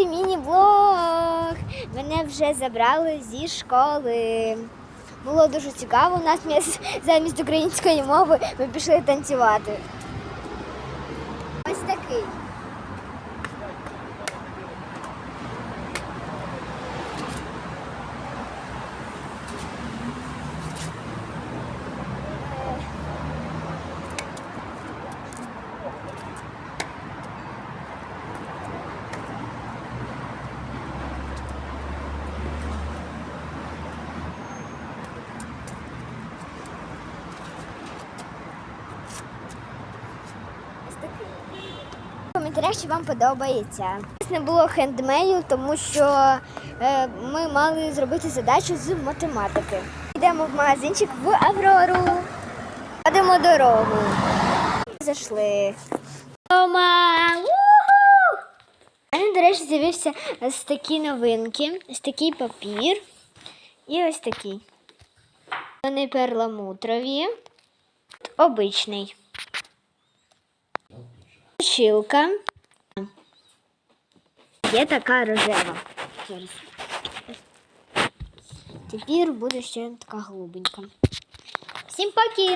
друзі, міні-блог. Мене вже забрали зі школи. Було дуже цікаво. У нас замість української мови ми пішли танцювати. Ось такий. Коментарях, вам подобається. У нас не було хендмею, тому що е, ми мали зробити задачу з математики. Йдемо в магазинчик в Аврору. Ходимо дорогу. Зайшли. Дома! Мене, до речі, з'явився ось такі новинки, ось такий папір і ось такий. Вони перламутрові, обичний. Шилка. Є така рожева. Зараз. Тепер буде ще така голубенька. Всім поки!